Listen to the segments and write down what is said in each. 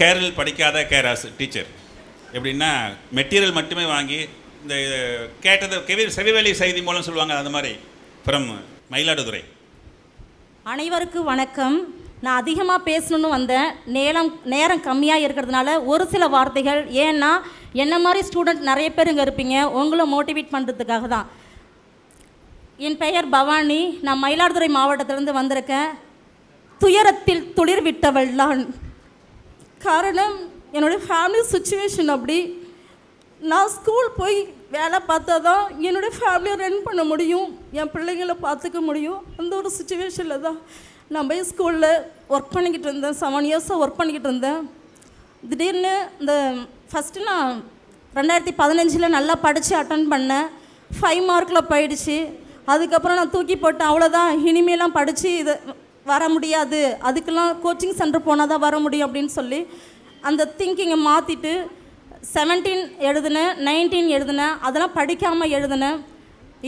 கேரளில் படிக்காத கேராஸ் டீச்சர் எப்படின்னா மெட்டீரியல் மட்டுமே வாங்கி இந்த கேட்டதை கெவி செவிவேலி செய்தி மூலம் சொல்லுவாங்க அந்த மாதிரி ஃப்ரம் மயிலாடுதுறை. அனைவருக்கும் வணக்கம். நான் அதிகமாக பேசணும்னு வந்தேன். நேரம் நேரம் கம்மியாக இருக்கிறதுனால ஒரு சில வார்த்தைகள் ஏன்னா என்ன மாதிரி ஸ்டூடெண்ட் நிறைய பேர் இங்கே இருப்பீங்க உங்களை மோட்டிவேட் பண்ணுறதுக்காக தான். என் பெயர் பவானி. நான் மயிலாடுதுறை மாவட்டத்திலேருந்து வந்திருக்கேன். துயரத்தில் துளிர் விட்டவள் தான். காரணம் என்னுடைய ஃபேமிலி சுச்சுவேஷன் அப்படி. நான் ஸ்கூல் போய் வேலை பார்த்தா தான் என்னுடைய ஃபேமிலியை ரன் பண்ண முடியும் என் பிள்ளைங்களை பார்த்துக்க முடியும். அந்த ஒரு சுச்சுவேஷனில் தான் நான் போய் ஸ்கூலில் ஒர்க் பண்ணிக்கிட்டு இருந்தேன். செவன் இயர்ஸாக ஒர்க் பண்ணிக்கிட்டு இருந்தேன். திடீர்னு இந்த ஃபஸ்ட்டு நான் ரெண்டாயிரத்தி பதினஞ்சில் நல்லா படித்து அட்டன் பண்ணேன். ஃபைவ் மார்க்கில் போயிடுச்சு. அதுக்கப்புறம் நான் தூக்கி போட்டேன். அவ்வளோதான் இனிமேலாம் படித்து இது வர முடியாது. அதுக்கெல்லாம் கோச்சிங் சென்டர் போனால் தான் வர முடியும் அப்படின்னு சொல்லி அந்த திங்கிங்கை மாற்றிட்டு செவன்டீன் எழுதினேன் நைன்டீன் எழுதினேன் அதெல்லாம் படிக்காமல் எழுதினேன்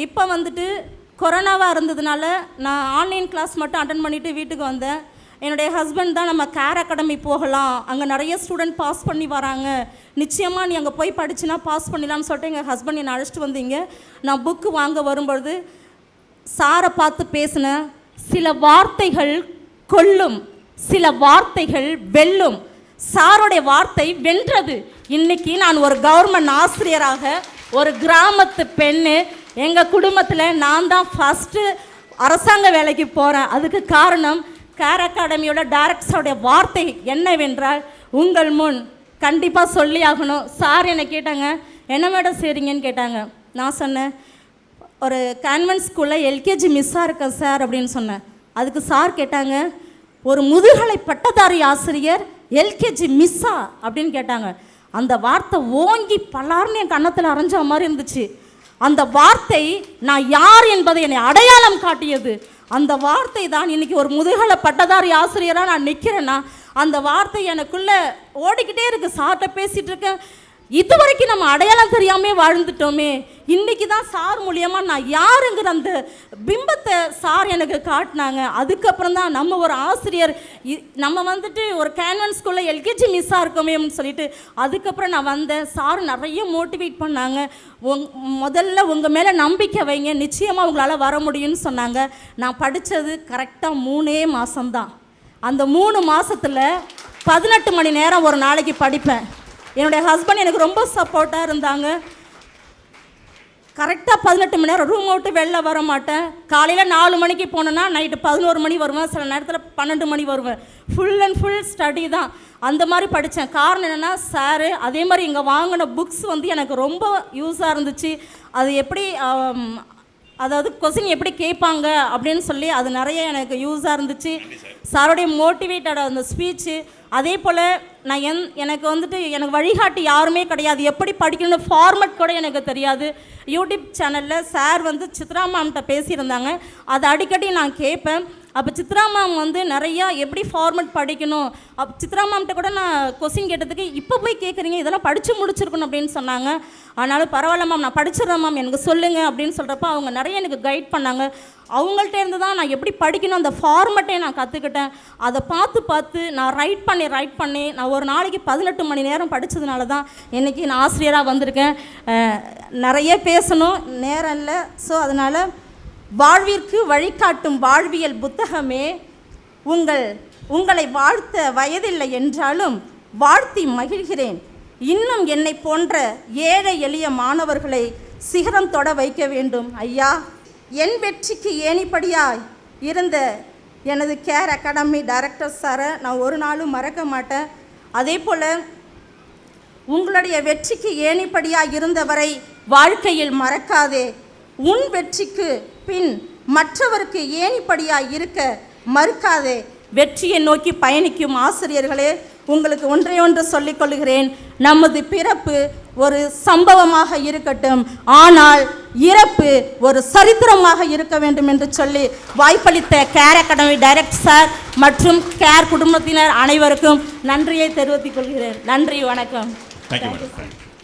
இப்போ வந்துட்டு கொரோனாவாக இருந்ததுனால நான் ஆன்லைன் கிளாஸ் மட்டும் அட்டன் பண்ணிவிட்டு வீட்டுக்கு வந்தேன். என்னுடைய ஹஸ்பண்ட் தான் நம்ம கேர் அகாடமி போகலாம். அங்கே நிறைய ஸ்டூடெண்ட் பாஸ் பண்ணி வராங்க. நிச்சயமாக நீ அங்கே போய் படிச்சுனா பாஸ் பண்ணிடலாம்னு சொல்லிட்டு எங்கள் ஹஸ்பண்ட் என்னை அழைச்சிட்டு வந்தீங்க. நான் புக்கு வாங்க வரும்பொழுது சாரை பார்த்து பேசினேன். சில வார்த்தைகள் கொல்லும் சில வார்த்தைகள் வெல்லும். சாருடைய வார்த்தை வென்றது. இன்னைக்கு நான் ஒரு கவர்மெண்ட் ஆசிரியராக ஒரு கிராமத்து பெண்ணு. எங்கள் குடும்பத்தில் நான் தான் ஃபஸ்ட்டு அரசாங்க வேலைக்கு போகிறேன் அதுக்கு காரணம் கேர் அகாடமியோட டேரக்டர்ஸோடைய வார்த்தை என்னவென்றால் உங்கள் முன் கண்டிப்பாக சொல்லி ஆகணும் சார் என்னை கேட்டாங்க என்ன மேடம் செய்கிறீங்கன்னு கேட்டாங்க. நான் சொன்னேன் ஒரு கான்வென்ட் ஸ்கூலில் எல்கேஜி மிஸ்ஸாக இருக்கேன் சார் அப்படின்னு சொன்னேன். அதுக்கு சார் கேட்டாங்க ஒரு முதுகலை பட்டதாரி ஆசிரியர் எல்கேஜி மிஸ்ஸா அப்படின்னு கேட்டாங்க. அந்த வார்த்தை ஓங்கி பலார்னு என் கன்னத்தில் அரைஞ்ச மாதிரி இருந்துச்சு. அந்த வார்த்தை நான் யார் என்பதை என்னை அடையாளம் காட்டியது. அந்த வார்த்தை தான் இன்னைக்கு ஒரு முதுகலை பட்டதாரி ஆசிரியராக நான் நிற்கிறேன்னா அந்த வார்த்தை எனக்குள்ளே ஓடிக்கிட்டே இருக்குது சார்கிட்ட பேசிகிட்டு இருக்கேன். இது வரைக்கும் நம்ம அடையாளம் தெரியாமே வாழ்ந்துட்டோமே. இன்னைக்கு தான் சார் மூலியமாக நான் யாருங்கிற அந்த பிம்பத்தை சார் எனக்கு காட்டினாங்க. அதுக்கப்புறம் தான் நம்ம ஒரு ஆசிரியர் இ- நம்ம வந்துட்டு ஒரு கேன்வன் ஸ்கூலில் எல்கேஜி மிஸ்ஸாக இருக்கோமேன்னு சொல்லிட்டு அதுக்கப்புறம் நான் வந்தேன். சார் நிறைய மோட்டிவேட் பண்ணாங்க. உங் முதல்ல உங்கள் மேலே நம்பிக்கை வைங்க. நிச்சயமாக உங்களால் வர முடியும்னு சொன்னாங்க. நான் படித்தது கரெக்டாக மூணே மாதம்தான் அந்த மூணு மாதத்தில் பதினெட்டு மணி நேரம் ஒரு நாளைக்கு படிப்பேன். என்னுடைய ஹஸ்பண்ட் எனக்கு ரொம்ப சப்போர்ட்டாக இருந்தாங்க. கரெக்டாக பதினெட்டு மணி நேரம் ரூம் விட்டு வெளில வர மாட்டேன். காலையில் நாலு மணிக்கு போனேன்னா நைட்டு பதினோரு மணி வருவேன். சில நேரத்தில் பன்னெண்டு மணி வருவேன். ஃபுல் அண்ட் ஃபுல் ஸ்டடி தான். அந்த மாதிரி படித்தேன் காரணம் என்னென்னா சாரு அதே மாதிரி இங்கே வாங்கின புக்ஸ் வந்து எனக்கு ரொம்ப யூஸாக இருந்துச்சு. அது எப்படி அதாவது கொஸ்டின் எப்படி கேட்பாங்க அப்படின்னு சொல்லி அது நிறைய எனக்கு யூஸாக இருந்துச்சு. சாருடைய மோட்டிவேட்டட் அந்த ஸ்பீச்சு அதே போல் நான் என் எனக்கு வந்துட்டு எனக்கு வழிகாட்டி யாருமே கிடையாது. எப்படி படிக்கணும்னு ஃபார்மட் கூட எனக்கு தெரியாது. யூடியூப் சேனலில் சார் வந்து சித்ரா மேம்கிட்ட பேசியிருந்தாங்க. அதை அடிக்கடி நான் கேட்பேன். அப்போ சித்ரா மேம் வந்து நிறையா எப்படி ஃபார்மட் படிக்கணும்? அப் சித்ரா மேம்கிட்ட கூட நான் கொஸ்டின் கேட்டதுக்கு இப்போ போய் கேட்குறீங்க இதெல்லாம் படித்து முடிச்சிருக்கணும் அப்படின்னு சொன்னாங்க. ஆனாலும் பரவாயில்ல மேம் நான் படிச்சிடுறேன் மேம் எனக்கு சொல்லுங்கள் அப்படின்னு சொல்கிறப்ப அவங்க நிறைய எனக்கு கைட் பண்ணாங்க. அவங்கள்ட்ட இருந்து தான் நான் எப்படி படிக்கணும் அந்த ஃபார்மட்டை நான் கற்றுக்கிட்டேன் அதை பார்த்து பார்த்து நான் ரைட் பண்ணி ரைட் பண்ணி நான் ஒரு நாளைக்கு பதினெட்டு மணி நேரம் படித்ததுனால தான் இன்றைக்கி நான் ஆசிரியராக வந்திருக்கேன். நிறைய பேசணும் நேரம் இல்லை. ஸோ அதனால் வாழ்விற்கு வழிகாட்டும் வாழ்வியல் புத்தகமே உங்கள் உங்களை வாழ்த்த வயதில்லை என்றாலும் வாழ்த்தி மகிழ்கிறேன். இன்னும் என்னை போன்ற ஏழை எளிய மாணவர்களை சிகரம் தொட வைக்க வேண்டும். ஐயா என் வெற்றிக்கு ஏணிப்படியாய் இருந்த எனது கேர் அகாடமி டைரக்டர் சாரை நான் ஒரு நாளும் மறக்க மாட்டேன். அதே போல் உங்களுடைய வெற்றிக்கு ஏணிப்படியாக இருந்தவரை வாழ்க்கையில் மறக்காதே. உன் வெற்றிக்கு பின் மற்றவருக்கு ஏணிப்படியாக இருக்க மறுக்காதே. வெற்றியை நோக்கி பயணிக்கும் ஆசிரியர்களே உங்களுக்கு ஒன்றை ஒன்று சொல்லிக் கொள்கிறேன். நமது பிறப்பு ஒரு சம்பவமாக இருக்கட்டும். ஆனால் இறப்பு ஒரு சரித்திரமாக இருக்க வேண்டும் என்று சொல்லி வாய்ப்பளித்த கேர் அகாடமி டைரக்டர் சார் மற்றும் கேர் குடும்பத்தினர் அனைவருக்கும் நன்றியை தெரிவித்துக் கொள்கிறேன். நன்றி வணக்கம். தேங்க்யூ